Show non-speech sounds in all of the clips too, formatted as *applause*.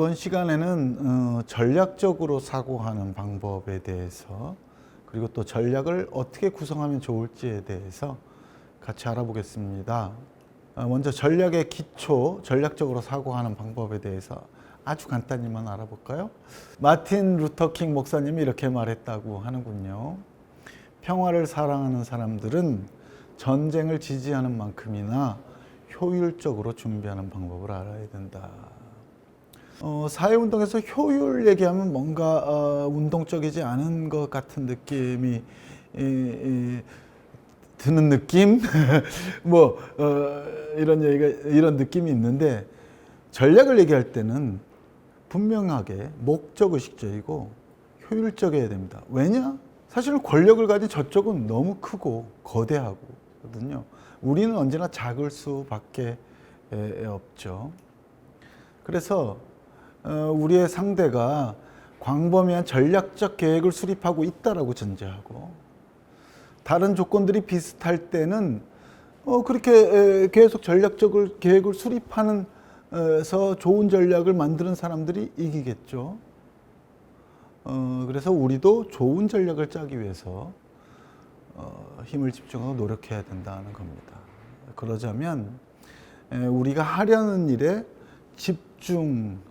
이번 시간에는 어, 전략적으로 사고하는 방법에 대해서 그리고 또 전략을 어떻게 구성하면 좋을지에 대해서 같이 알아보겠습니다. 어, 먼저 전략의 기초, 전략적으로 사고하는 방법에 대해서 아주 간단히만 알아볼까요? 마틴 루터킹 목사님이 이렇게 말했다고 하는군요. 평화를 사랑하는 사람들은 전쟁을 지지하는 만큼이나 효율적으로 준비하는 방법을 알아야 된다. 어, 사회운동에서 효율 얘기하면 뭔가 어, 운동적이지 않은 것 같은 느낌이 이, 이, 드는 느낌? *laughs* 뭐 어, 이런 얘기가 이런 느낌이 있는데 전략을 얘기할 때는 분명하게 목적 의식적이고 효율적이어야 됩니다. 왜냐? 사실은 권력을 가진 저쪽은 너무 크고 거대하거든요. 우리는 언제나 작을 수밖에 에, 없죠. 그래서 어, 우리의 상대가 광범위한 전략적 계획을 수립하고 있다라고 전제하고 다른 조건들이 비슷할 때는 어, 그렇게 에, 계속 전략적을 계획을 수립하는 에서 좋은 전략을 만드는 사람들이 이기겠죠. 어, 그래서 우리도 좋은 전략을 짜기 위해서 어, 힘을 집중하고 노력해야 된다는 겁니다. 그러자면 에, 우리가 하려는 일에 집중해서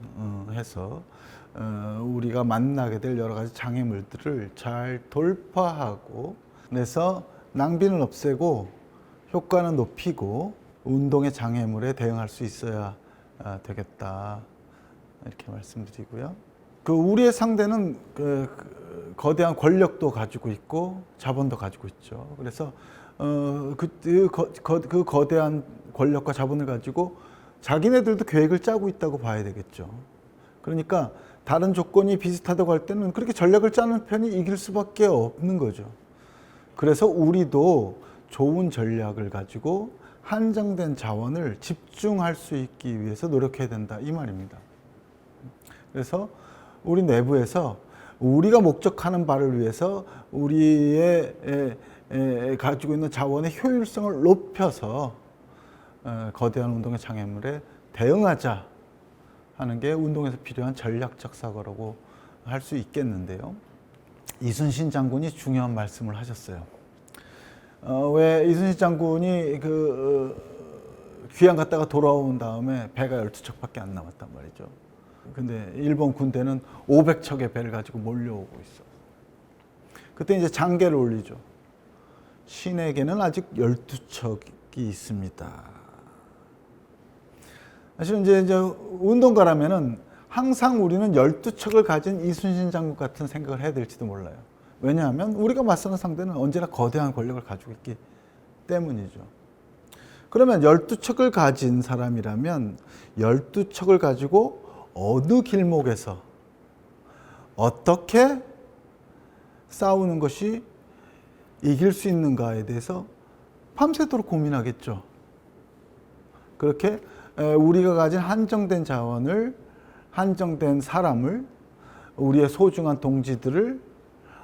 어, 우리가 만나게 될 여러 가지 장애물들을 잘 돌파하고 그래서 낭비는 없애고 효과는 높이고 운동의 장애물에 대응할 수 있어야 아, 되겠다 이렇게 말씀드리고요. 그 우리의 상대는 그, 그 거대한 권력도 가지고 있고 자본도 가지고 있죠. 그래서 어, 그, 그, 거, 그 거대한 권력과 자본을 가지고 자기네들도 계획을 짜고 있다고 봐야 되겠죠. 그러니까 다른 조건이 비슷하다고 할 때는 그렇게 전략을 짜는 편이 이길 수밖에 없는 거죠. 그래서 우리도 좋은 전략을 가지고 한정된 자원을 집중할 수 있기 위해서 노력해야 된다 이 말입니다. 그래서 우리 내부에서 우리가 목적하는 바를 위해서 우리의 가지고 있는 자원의 효율성을 높여서 어, 거대한 운동의 장애물에 대응하자 하는 게 운동에서 필요한 전략적 사고라고 할 수 있겠는데요. 이순신 장군이 중요한 말씀을 하셨어요. 어, 왜 이순신 장군이 그 어, 귀양 갔다가 돌아온 다음에 배가 12척밖에 안 남았단 말이죠. 근데 일본 군대는 500척의 배를 가지고 몰려오고 있어. 그때 이제 장계를 올리죠. 신에게는 아직 12척이 있습니다. 사실은 이제, 이제 운동가라면은 항상 우리는 12척을 가진 이순신 장군 같은 생각을 해야 될지도 몰라요. 왜냐하면 우리가 맞서는 상대는 언제나 거대한 권력을 가지고 있기 때문이죠. 그러면 12척을 가진 사람이라면 12척을 가지고 어느 길목에서 어떻게 싸우는 것이 이길 수 있는가에 대해서 밤새도록 고민하겠죠. 그렇게 우리가 가진 한정된 자원을, 한정된 사람을, 우리의 소중한 동지들을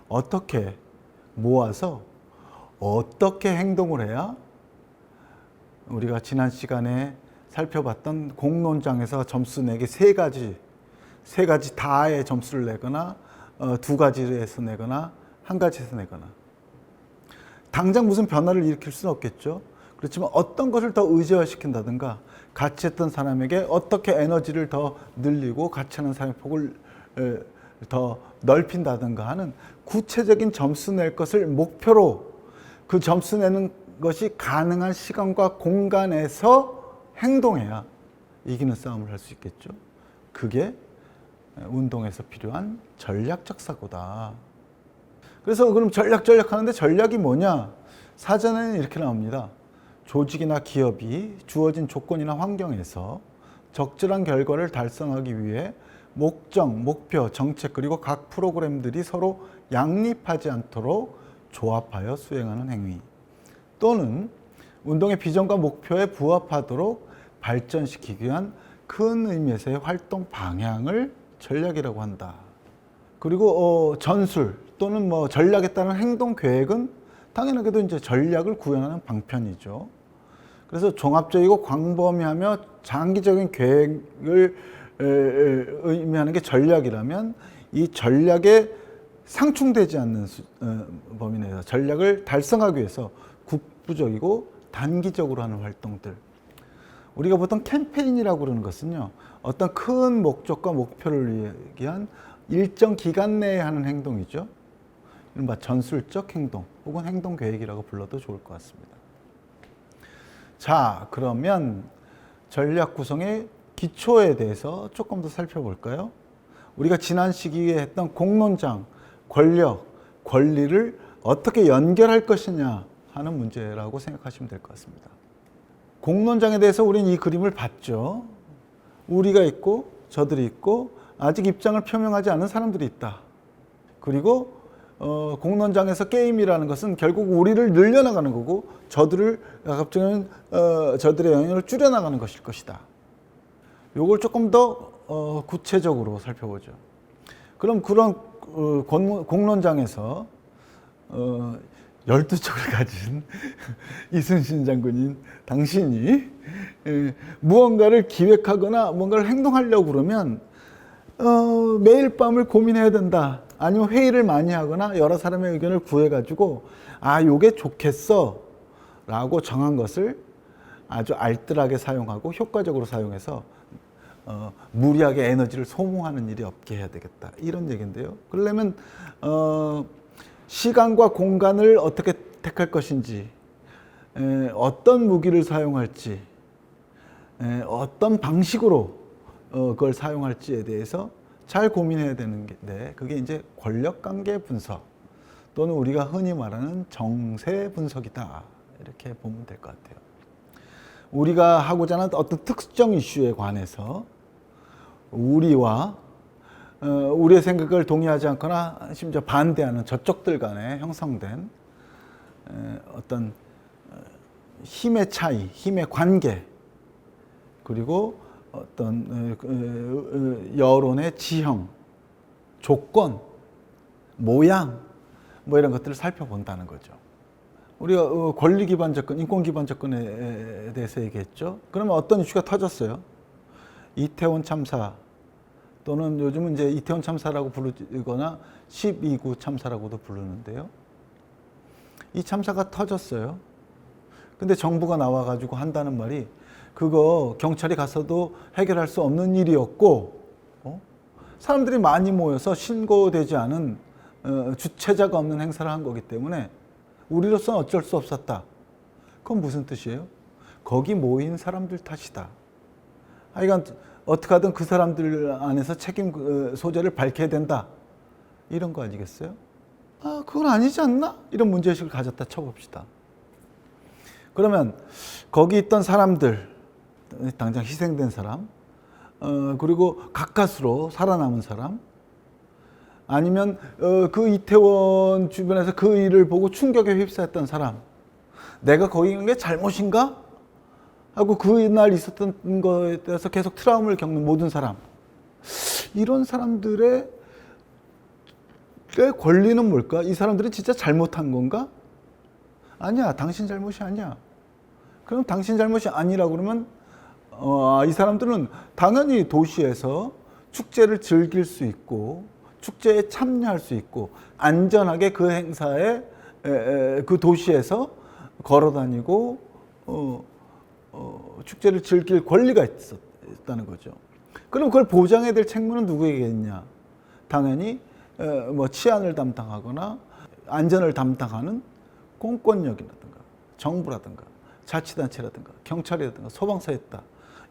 어떻게 모아서 어떻게 행동을 해야 우리가 지난 시간에 살펴봤던 공론장에서 점수 내기 세 가지, 세 가지 다의 점수를 내거나 어, 두 가지에서 내거나 한 가지에서 내거나 당장 무슨 변화를 일으킬 수는 없겠죠. 그렇지만 어떤 것을 더 의제화시킨다든가 같이 했던 사람에게 어떻게 에너지를 더 늘리고 같이 하는 사람의 폭을 에, 더 넓힌다든가 하는 구체적인 점수 낼 것을 목표로 그 점수 내는 것이 가능한 시간과 공간에서 행동해야 이기는 싸움을 할 수 있겠죠. 그게 운동에서 필요한 전략적 사고다. 그래서 그럼 전략 전략 하는데 전략이 뭐냐? 사전에는 이렇게 나옵니다. 조직이나 기업이 주어진 조건이나 환경에서 적절한 결과를 달성하기 위해 목적, 목표, 정책 그리고 각 프로그램들이 서로 양립하지 않도록 조합하여 수행하는 행위 또는 운동의 비전과 목표에 부합하도록 발전시키기 위한 큰 의미에서의 활동 방향을 전략이라고 한다. 그리고 어, 전술 또는 뭐 전략에 따른 행동 계획은 당연하게도 이제 전략을 구현하는 방편이죠. 그래서 종합적이고 광범위하며 장기적인 계획을 의미하는 게 전략이라면 이 전략에 상충되지 않는 수, 어, 범위 내에서 전략을 달성하기 위해서 국부적이고 단기적으로 하는 활동들. 우리가 보통 캠페인이라고 그러는 것은요, 어떤 큰 목적과 목표를 위한 일정 기간 내에 하는 행동이죠. 이른바 전술적 행동 혹은 행동 계획이라고 불러도 좋을 것 같습니다. 자, 그러면 전략 구성의 기초에 대해서 조금 더 살펴볼까요? 우리가 지난 시기에 했던 공론장, 권력, 권리를 어떻게 연결할 것이냐 하는 문제라고 생각하시면 될 것 같습니다. 공론장에 대해서 우리는 이 그림을 봤죠. 우리가 있고 저들이 있고 아직 입장을 표명하지 않은 사람들이 있다. 그리고 어, 공론장에서 게임이라는 것은 결국 우리를 늘려나가는 거고 저들을 갑자기는 어, 저들의 영향을 줄여나가는 것일 것이다. 요걸 조금 더 어, 구체적으로 살펴보죠. 그럼 그런 어, 공- 공론장에서 어, 12척을 가진 *laughs* 이순신 장군인 당신이 예, 무언가를 기획하거나 뭔가를 행동하려고 그러면 어, 매일 밤을 고민해야 된다. 아니면 회의를 많이 하거나 여러 사람의 의견을 구해가지고 아, 요게 좋겠어. 라고 정한 것을 아주 알뜰하게 사용하고 효과적으로 사용해서 어, 무리하게 에너지를 소모하는 일이 없게 해야 되겠다. 이런 얘기인데요. 그러려면 어, 시간과 공간을 어떻게 택할 것인지, 에, 어떤 무기를 사용할지, 에, 어떤 방식으로 어, 그걸 사용할지에 대해서 잘 고민해야 되는 게, 그게 이제 권력 관계 분석 또는 우리가 흔히 말하는 정세 분석이다. 이렇게 보면 될 것 같아요. 우리가 하고자 하는 어떤 특정 이슈에 관해서 우리와 어, 우리의 생각을 동의하지 않거나 심지어 반대하는 저쪽들 간에 형성된 에, 어떤 어, 힘의 차이, 힘의 관계, 그리고 어떤 어, 그, 어, 여론의 지형, 조건, 모양, 뭐 이런 것들을 살펴본다는 거죠. 우리가 어, 권리 기반 접근, 인권 기반 접근에 대해서 얘기했죠. 그러면 어떤 이슈가 터졌어요? 이태원 참사 또는 요즘은 이제 이태원 참사라고 부르거나 12구 참사라고도 부르는데요. 이 참사가 터졌어요. 근데 정부가 나와가지고 한다는 말이 그거 경찰이 가서도 해결할 수 없는 일이었고, 어? 사람들이 많이 모여서 신고되지 않은 어, 주체자가 없는 행사를 한 거기 때문에 우리로서는 어쩔 수 없었다. 그건 무슨 뜻이에요? 거기 모인 사람들 탓이다. 하여간 어떻게 하든 그 사람들 안에서 책임 어, 소재를 밝혀야 된다. 이런 거 아니겠어요? 아, 그건 아니지 않나? 이런 문제의식을 가졌다 쳐봅시다. 그러면 거기 있던 사람들, 당장 희생된 사람, 어, 그리고 가까스로 살아남은 사람, 아니면 어, 그 이태원 주변에서 그 일을 보고 충격에 휩싸였던 사람, 내가 거기 있는 게 잘못인가? 하고 그날 있었던 거에 대해서 계속 트라우마를 겪는 모든 사람, 이런 사람들의 의 권리는 뭘까? 이 사람들이 진짜 잘못한 건가? 아니야, 당신 잘못이 아니야. 그럼 당신 잘못이 아니라 그러면 어, 이 사람들은 당연히 도시에서 축제를 즐길 수 있고 축제에 참여할 수 있고 안전하게 그 행사에 에, 에, 그 도시에서 걸어 다니고 어, 어, 축제를 즐길 권리가 있었, 있다는 거죠. 그럼 그걸 보장해야 될 책무는 누구에게 있냐? 당연히 에, 뭐 치안을 담당하거나 안전을 담당하는 공권력이라든가 정부라든가 자치단체라든가 경찰이라든가 소방서에 있다.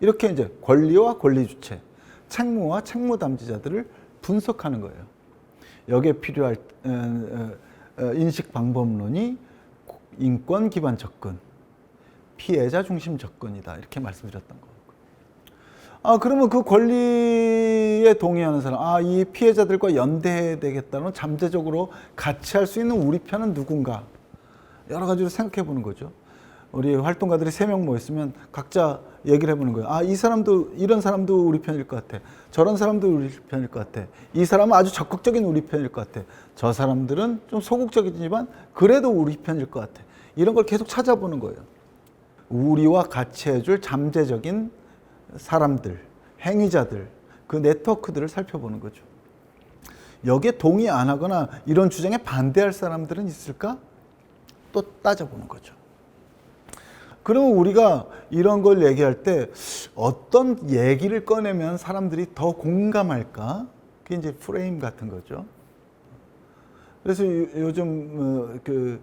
이렇게 이제 권리와 권리 주체, 책무와 책무 담지자들을 분석하는 거예요. 여기에 필요할 인식 방법론이 인권 기반 접근, 피해자 중심 접근이다. 이렇게 말씀드렸던 거. 아, 그러면 그 권리에 동의하는 사람, 아, 이 피해자들과 연대해야 되겠다는 잠재적으로 같이 할 수 있는 우리 편은 누군가? 여러 가지로 생각해 보는 거죠. 우리 활동가들이 세 명 모였으면 각자 얘기를 해보는 거예요. 아, 이 사람도, 이런 사람도 우리 편일 것 같아. 저런 사람도 우리 편일 것 같아. 이 사람은 아주 적극적인 우리 편일 것 같아. 저 사람들은 좀 소극적이지만 그래도 우리 편일 것 같아. 이런 걸 계속 찾아보는 거예요. 우리와 같이 해줄 잠재적인 사람들, 행위자들, 그 네트워크들을 살펴보는 거죠. 여기에 동의 안 하거나 이런 주장에 반대할 사람들은 있을까? 또 따져보는 거죠. 그러면 우리가 이런 걸 얘기할 때 어떤 얘기를 꺼내면 사람들이 더 공감할까? 그게 이제 프레임 같은 거죠. 그래서 요- 요즘 어, 그,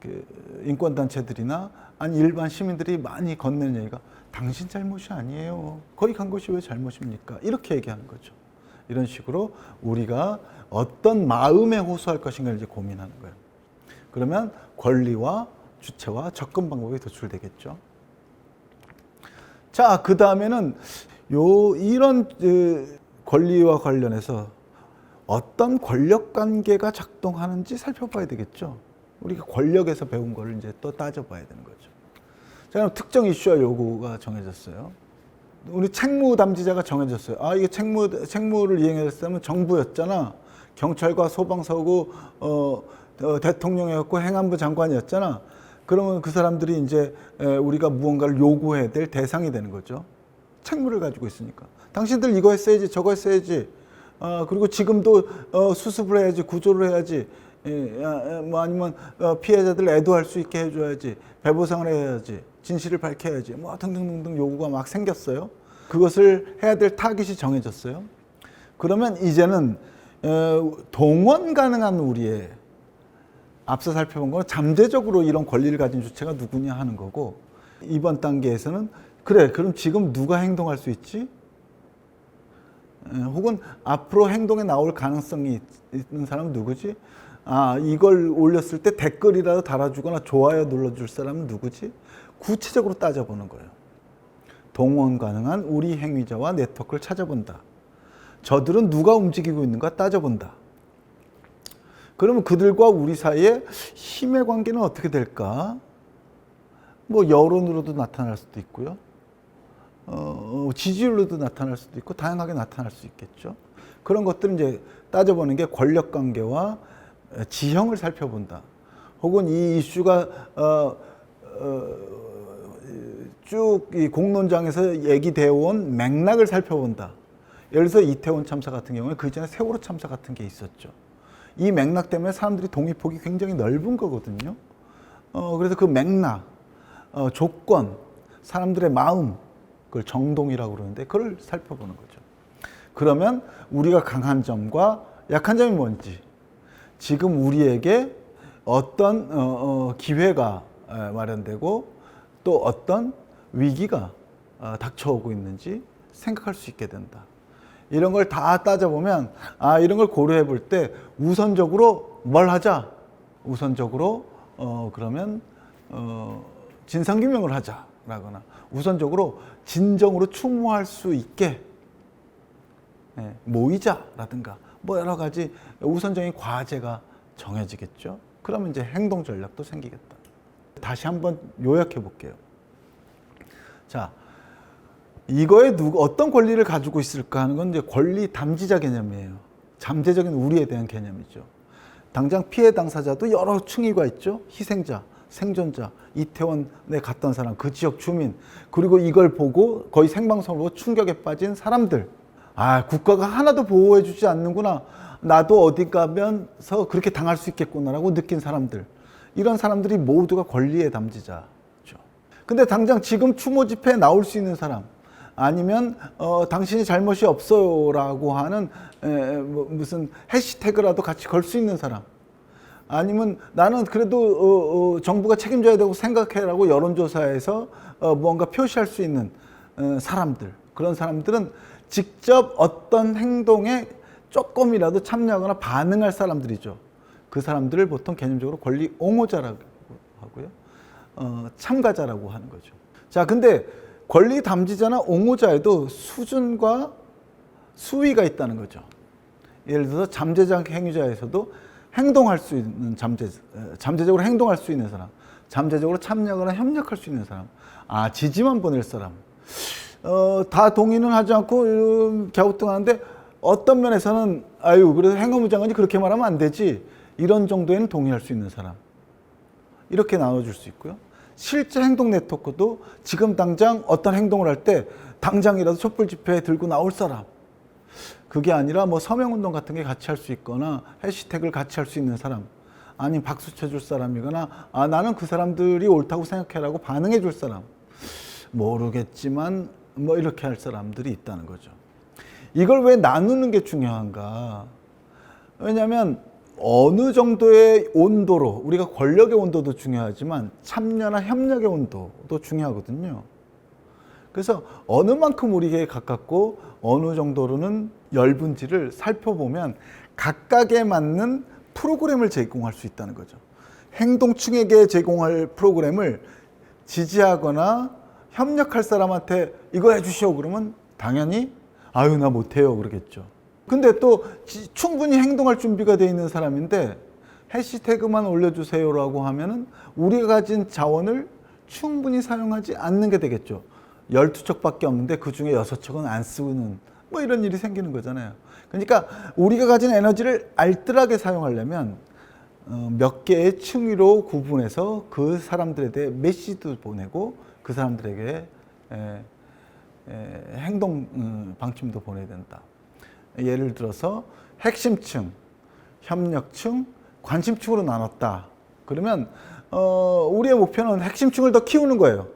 그 인권 단체들이나 아니 일반 시민들이 많이 건네는 얘기가 당신 잘못이 아니에요. 거기 간 것이 왜 잘못입니까? 이렇게 얘기하는 거죠. 이런 식으로 우리가 어떤 마음에 호소할 것인가를 이제 고민하는 거예요. 그러면 권리와 주체와 접근 방법이 도출되겠죠. 자, 그 다음에는 요 이런 그 권리와 관련해서 어떤 권력 관계가 작동하는지 살펴봐야 되겠죠. 우리가 권력에서 배운 거를 이제 또 따져봐야 되는 거죠. 자, 그럼 특정 이슈와 요구가 정해졌어요. 우리 책무 담지자가 정해졌어요. 아, 이게 책무 책무를 이행했으면 정부였잖아. 경찰과 소방서고 어, 어, 대통령이었고 행안부 장관이었잖아. 그러면 그 사람들이 이제 에, 우리가 무언가를 요구해야 될 대상이 되는 거죠. 책무를 가지고 있으니까. 당신들 이거 했어야지, 저거 했어야지. 어, 그리고 지금도 어, 수습을 해야지, 구조를 해야지. 예, 야, 야, 뭐 아니면 어, 피해자들 애도할 수 있게 해줘야지, 배보상을 해야지, 진실을 밝혀야지, 뭐 등등등등 요구가 막 생겼어요. 그것을 해야 될 타깃이 정해졌어요. 그러면 이제는 어, 동원 가능한 우리의 앞서 살펴본 건 잠재적으로 이런 권리를 가진 주체가 누구냐 하는 거고 이번 단계에서는 그래 그럼 지금 누가 행동할 수 있지? 에, 혹은 앞으로 행동에 나올 가능성이 있- 있는 사람은 누구지? 아 이걸 올렸을 때 댓글이라도 달아주거나 좋아요 눌러줄 사람은 누구지? 구체적으로 따져보는 거예요. 동원 가능한 우리 행위자와 네트워크를 찾아본다. 저들은 누가 움직이고 있는가 따져본다. 그러면 그들과 우리 사이에 힘의 관계는 어떻게 될까? 뭐 여론으로도 나타날 수도 있고요. 어, 지지율로도 나타날 수도 있고 다양하게 나타날 수 있겠죠. 그런 것들은 이제 따져보는 게 권력 관계와 지형을 살펴본다. 혹은 이 이슈가 어, 어, 쭉이 공론장에서 얘기되어 온 맥락을 살펴본다. 예를 들어서 이태원 참사 같은 경우에 그 전에 세월호 참사 같은 게 있었죠. 이 맥락 때문에 사람들이 동의폭이 굉장히 넓은 거거든요. 어, 그래서 그 맥락, 어, 조건, 사람들의 마음, 그걸 정동이라고 그러는데 그걸 살펴보는 거죠. 그러면 우리가 강한 점과 약한 점이 뭔지, 지금 우리에게 어떤 어, 어, 기회가 에, 마련되고 또 어떤 위기가 어, 닥쳐오고 있는지 생각할 수 있게 된다. 이런 걸 다 따져보면 아 이런 걸 고려해 볼 때 우선적으로 뭘 하자 우선적으로 어 그러면 어 진상규명을 하자라거나 우선적으로 진정으로 추모할 수 있게 예, 모이자라든가 뭐 여러 가지 우선적인 과제가 정해지겠죠. 그러면 이제 행동 전략도 생기겠다. 다시 한번 요약해 볼게요. 자, 이거에 누구 어떤 권리를 가지고 있을까 하는 건 이제 권리 담지자 개념이에요. 잠재적인 우리에 대한 개념이죠. 당장 피해 당사자도 여러 층위가 있죠. 희생자, 생존자, 이태원에 갔던 사람, 그 지역 주민, 그리고 이걸 보고 거의 생방송으로 충격에 빠진 사람들. 아, 국가가 하나도 보호해 주지 않는구나. 나도 어디 가면서 그렇게 당할 수 있겠구나라고 느낀 사람들. 이런 사람들이 모두가 권리의 담지자죠. 근데 당장 지금 추모 집회에 나올 수 있는 사람, 아니면 어, 당신이 잘못이 없어요라고 하는 에, 뭐, 무슨 해시태그라도 같이 걸 수 있는 사람, 아니면 나는 그래도 어, 어, 정부가 책임져야 되고 생각해라고 여론조사에서 어, 무언가 표시할 수 있는 어, 사람들 그런 사람들은 직접 어떤 행동에 조금이라도 참여하거나 반응할 사람들이죠. 그 사람들을 보통 개념적으로 권리 옹호자라고 하고요, 어, 참가자라고 하는 거죠. 자, 근데 권리 담지자나 옹호자에도 수준과 수위가 있다는 거죠. 예를 들어서 잠재적 행위자에서도 행동할 수 있는 잠재, 에, 잠재적으로 행동할 수 있는 사람, 잠재적으로 참여하거나 협력할 수 있는 사람, 아 지지만 보낼 사람, 어, 다 동의는 하지 않고 음, 갸우뚱하는데 어떤 면에서는 아유 그래도 행안부 장관이 그렇게 말하면 안 되지 이런 정도에는 동의할 수 있는 사람 이렇게 나눠줄 수 있고요. 실제 행동 네트워크도 지금 당장 어떤 행동을 할 때 당장이라도 촛불 집회에 들고 나올 사람 그게 아니라 뭐 서명운동 같은 게 같이 할 수 있거나 해시태그를 같이 할 수 있는 사람 아니면 박수 쳐줄 사람이거나 아 나는 그 사람들이 옳다고 생각해라고 반응해 줄 사람 모르겠지만 뭐 이렇게 할 사람들이 있다는 거죠. 이걸 왜 나누는 게 중요한가? 왜냐하면 어느 정도의 온도로 우리가 권력의 온도도 중요하지만 참여나 협력의 온도도 중요하거든요. 그래서 어느 만큼 우리에게 가깝고 어느 정도로는 얇은지를 살펴보면 각각에 맞는 프로그램을 제공할 수 있다는 거죠. 행동층에게 제공할 프로그램을 지지하거나 협력할 사람한테 이거 해주시오 그러면 당연히 아유 나 못해요 그러겠죠. 근데 또 지- 충분히 행동할 준비가 돼 있는 사람인데 해시태그만 올려주세요라고 하면은 우리가 가진 자원을 충분히 사용하지 않는 게 되겠죠. 12척밖에 없는데 그 중에 6척은 안 쓰는 뭐 이런 일이 생기는 거잖아요. 그러니까 우리가 가진 에너지를 알뜰하게 사용하려면 어, 몇 개의 층위로 구분해서 그 사람들에 대해 메시지도 보내고 그 사람들에게 행동 음, 방침도 보내야 된다. 예를 들어서 핵심층, 협력층, 관심층으로 나눴다. 그러면 어, 우리의 목표는 핵심층을 더 키우는 거예요.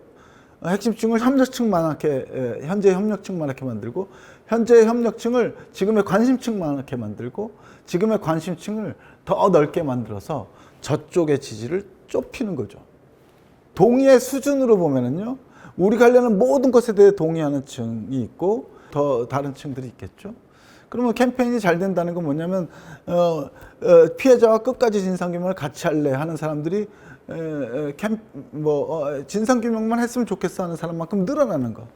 어, 핵심층을 협력층만하게 에, 현재 협력층만하게 만들고 현재 협력층을 지금의 관심층만하게 만들고 지금의 관심층을 더 넓게 만들어서 저쪽의 지지를 좁히는 거죠. 동의의 수준으로 보면은요, 우리가 하려는 모든 것에 대해 동의하는 층이 있고 더 다른 층들이 있겠죠. 그러면 캠페인이 잘 된다는 건 뭐냐면 어, 어, 피해자와 끝까지 진상규명을 같이 할래 하는 사람들이 에, 에, 캠, 뭐 어, 진상규명만 했으면 좋겠어 하는 사람만큼 늘어나는 거.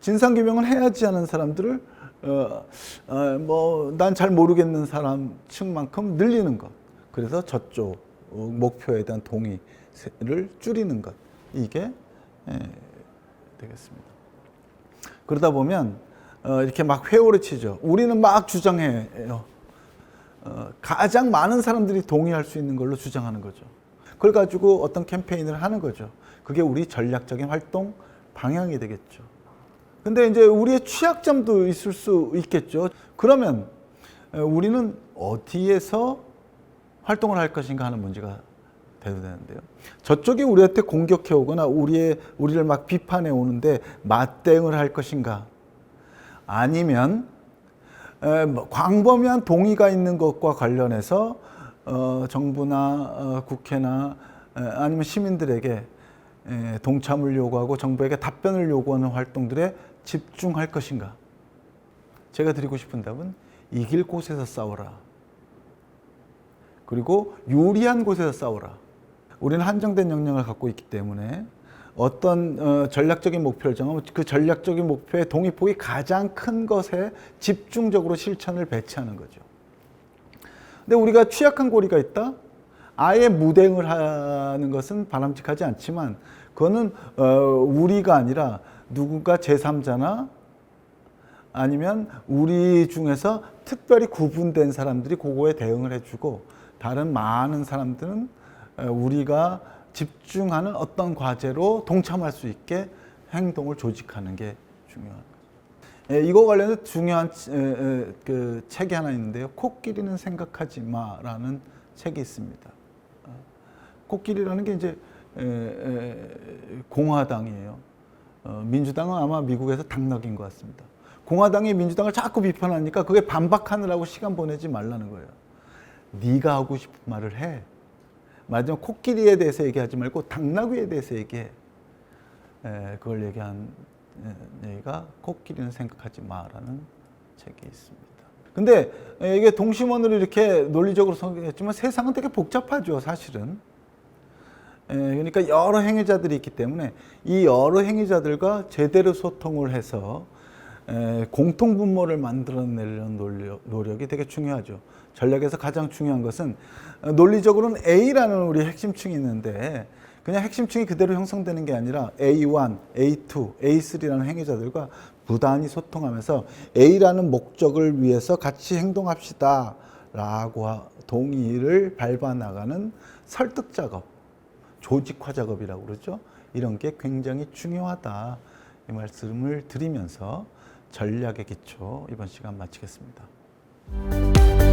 진상규명을 해야지 하는 사람들을 어, 어, 뭐난 잘 모르겠는 사람 층만큼 늘리는 것. 그래서 저쪽 어, 목표에 대한 동의를 줄이는 것. 이게 에, 되겠습니다. 그러다 보면 어, 이렇게 막 회오를 치죠. 우리는 막 주장해요. 어, 가장 많은 사람들이 동의할 수 있는 걸로 주장하는 거죠. 그걸 가지고 어떤 캠페인을 하는 거죠. 그게 우리 전략적인 활동 방향이 되겠죠. 근데 이제 우리의 취약점도 있을 수 있겠죠. 그러면 어, 우리는 어디에서 활동을 할 것인가 하는 문제가 돼도 되는데요. 저쪽이 우리한테 공격해 오거나 우리의 우리를 막 비판해 오는데 맞대응을 할 것인가? 아니면 에, 뭐 광범위한 동의가 있는 것과 관련해서 어, 정부나 어, 국회나 에, 아니면 시민들에게 에, 동참을 요구하고 정부에게 답변을 요구하는 활동들에 집중할 것인가? 제가 드리고 싶은 답은 이길 곳에서 싸워라. 그리고 유리한 곳에서 싸워라. 우리는 한정된 역량을 갖고 있기 때문에 어떤 어, 전략적인 목표를 정하면 그 전략적인 목표의 동의폭이 가장 큰 것에 집중적으로 실천을 배치하는 거죠. 근데 우리가 취약한 고리가 있다? 아예 무대응을 하는 것은 바람직하지 않지만 그거는 어, 우리가 아니라 누군가 제3자나 아니면 우리 중에서 특별히 구분된 사람들이 그거에 대응을 해주고 다른 많은 사람들은 어, 우리가 집중하는 어떤 과제로 동참할 수 있게 행동을 조직하는 게 중요한 거죠. 예, 이거 관련해서 중요한 그 책이 하나 있는데요. 코끼리는 생각하지 마라는 책이 있습니다. 어, 코끼리라는 게 이제 공화당이에요. 어, 민주당은 아마 미국에서 당락인 것 같습니다. 공화당이 민주당을 자꾸 비판하니까 그게 반박하느라고 시간 보내지 말라는 거예요. 네가 하고 싶은 말을 해. 말하자면 코끼리에 대해서 얘기하지 말고 당나귀에 대해서 얘기해. 에, 그걸 얘기한 에, 얘기가 코끼리는 생각하지 마라는 책이 있습니다. 근데 에, 이게 동심원으로 이렇게 논리적으로 설계했지만 세상은 되게 복잡하죠, 사실은. 에, 그러니까 여러 행위자들이 있기 때문에 이 여러 행위자들과 제대로 소통을 해서 에, 공통 분모를 만들어내려는 노력, 노력이 되게 중요하죠. 전략에서 가장 중요한 것은 어, 논리적으로는 A라는 우리 핵심층이 있는데 그냥 핵심층이 그대로 형성되는 게 아니라 A1, A2, A3라는 행위자들과 부단히 소통하면서 A라는 목적을 위해서 같이 행동합시다 라고 하- 동의를 밟아 나가는 설득 작업, 조직화 작업이라고 그러죠. 이런 게 굉장히 중요하다. 이 말씀을 드리면서 전략의 기초 이번 시간 마치겠습니다. 니다